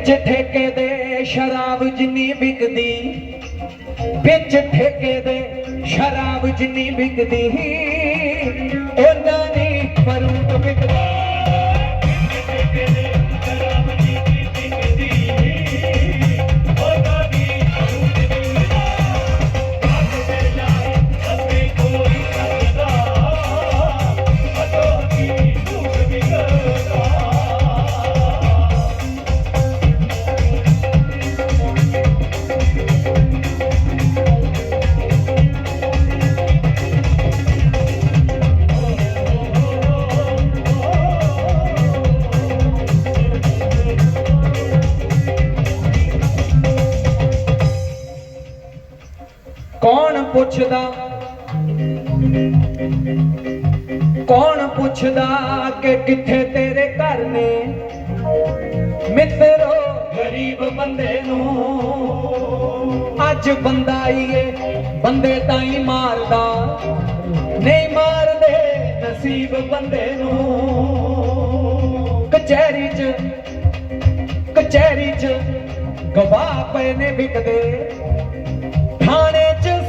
ਵਿੱਚ ਠੇਕੇ ਦੇ ਸ਼ਰਾਬ ਜਿੰਨੀ ਵਿਕਦੀ, ਵਿੱਚ ਠੇਕੇ ਦੇ ਸ਼ਰਾਬ ਜਿੰਨੀ ਵਿਕਦੀ, ਉਹਨਾਂ ਦੀ ਫਰੂਟ ਵਿਕਦਾ ਕੌਣ ਪੁੱਛਦਾ? ਕੌਣ ਪੁੱਛਦਾ ਕਿ ਕਿੱਥੇ ਤੇਰੇ ਘਰ ਨੇ? ਮਿੱਤਰੋ ਗਰੀਬ ਬੰਦੇ ਨੂੰ ਅੱਜ ਬੰਦਾ ਹੀ ਏ ਬੰਦੇ ਤਾਂ ਹੀ ਮਾਰਦਾ। ਨਹੀਂ ਮਾਰਦੇ ਨਸੀਬ ਬੰਦੇ ਨੂੰ ਕਚਹਿਰੀ 'ਚ ਕਚਹਿਰੀ 'ਚ ਗਵਾਹ ਪਏ ਨੇ ਵਿਕਦੇ money to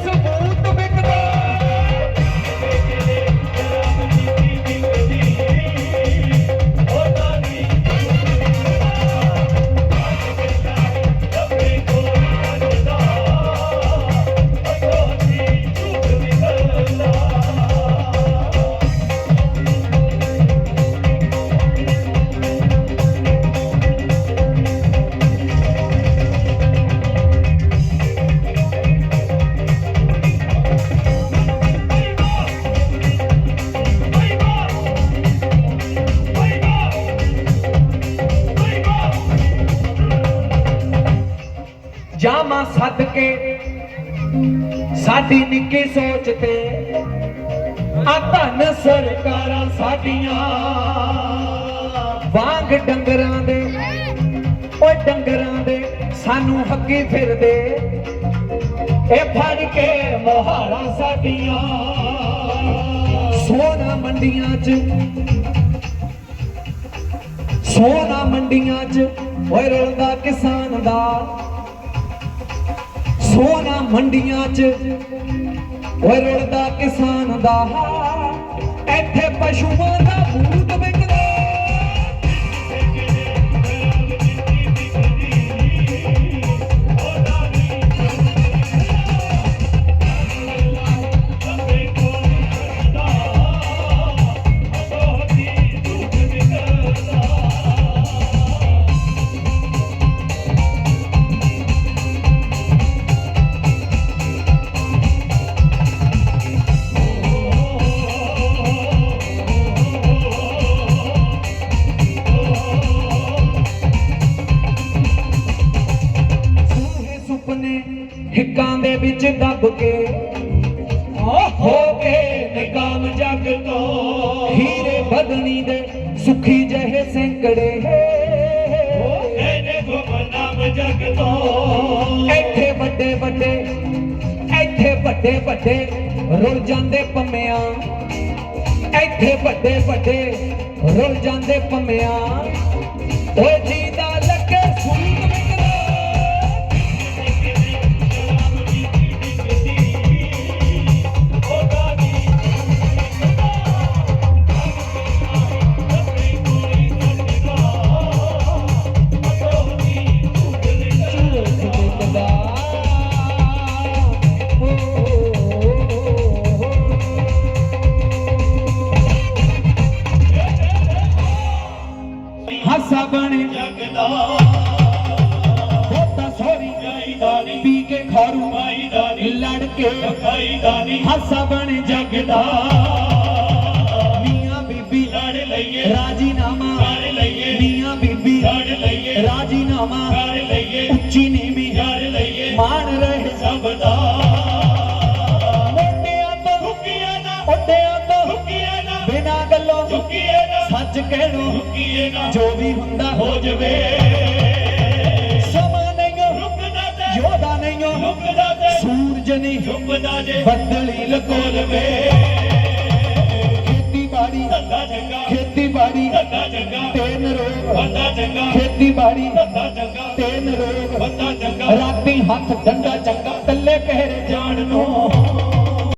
ਜਾਵਾਂ ਸੱਦ ਕੇ ਸਾਡੀ ਨਿੱਕੀ ਸੋਚ ਤੇ ਆ ਧੰਨ ਸਰਕਾਰਾਂ ਸਾਡੀਆਂ। ਵਾਂਗ ਡੰਗਰਾਂ ਦੇ, ਓਏ ਡੰਗਰਾਂ ਦੇ ਸਾਨੂੰ ਹੱਕੀ ਫਿਰਦੇ। ਇਹ ਫੜ ਕੇ ਮੋਹਾਰਾਂ ਸਾਡੀਆਂ। ਸੋਨਾ ਮੰਡੀਆਂ 'ਚ, ਸੋਨਾ ਮੰਡੀਆਂ 'ਚ ਓਏ ਰਲਦਾ ਕਿਸਾਨ ਦਾ। ਸੋਨਾ ਮੰਡੀਆਂ 'ਚ। ਓਏ ਰੁਲਦਾ ਕਿਸਾਨ ਦਾ ਇੱਥੇ ਪਸ਼ੂਆਂ ਦਾ ਬੂਟ ਵਿਕਦਾ ਹਿੱਕਾਂ ਦੇ ਵਿੱਚ ਦੱਬ ਕੇ ਹੋ। ਕੇ ਨਿਕਾਮ ਜੱਗ ਤੋਂ ਹੀਰੇ ਬਦਨੀ ਦੇ ਸੁਖੀ ਜਿਹੇ ਸੈਂਕੜੇ। ਇੱਥੇ ਵੱਡੇ ਵੱਡੇ ਇੱਥੇ ਵੱਡੇ ਵੱਡੇ ਰੁੱਲ ਜਾਂਦੇ ਪੰਮਿਆਂ। ਇੱਥੇ ਵੱਡੇ ਵੱਡੇ ਰੁੱਲ ਜਾਂਦੇ ਪੰਮਿਆਂ। ਓਏ ਜੀ ਖਾਰੂ ਮਾਈ ਦਾਨੀ ਲੜ ਕੇ ਖਾਈ ਦਾਨੀ ਹਾਸਾ ਬਣੇ ਜਗਦਾ। ਮੀਆਂ ਬੀਬੀ ਲੜ ਲਈਏ ਰਾਜੀ ਨਾਮਾ ਕਰ ਲਈਏ। ਮੀਆਂ ਬੀਬੀ ਲੜ ਲਈਏ। ਰਾਜੀ ਨਾਮਾ ਕਰ ਲਈਏ। ਉੱਚੀ ਨੀਵੀਂ ਕਰ ਲਈਏ। ਮਾਣ ਰਹੇ ਸਭ ਦਾ। ਮੋਟਿਆਂ ਤੋਂ ਨਾ। ਤੋਂ ਨਾ। ਬਿਨਾਂ ਗੱਲੋਂ ਹੁਕੀਏ ਨਾ। ਸੱਚ ਕਹਿਣੋ ਹੁਕੀਏ ਨਾ। ਜੋ ਵੀ ਹੁੰਦਾ ਹੋ ਜਵੇ। ਸੂਰਜ ਬੱਦਲੀ ਵੇ। ਖੇਤੀਬਾੜੀ ਚੰਗਾ ਖੇਤੀਬਾੜੀ ਚੰਗਾ ਤੇ ਨਰੋਗ ਚੰਗਾ ਖੇਤੀਬਾੜੀ ਚੰਗਾ ਤੇ ਨਰੋਗ ਚੰਗਾ। ਰਾਤੀ ਹੱਥ ਡੰਡਾ ਚੱਕਾ ਕੱਲੇ ਕਹਿਰੇ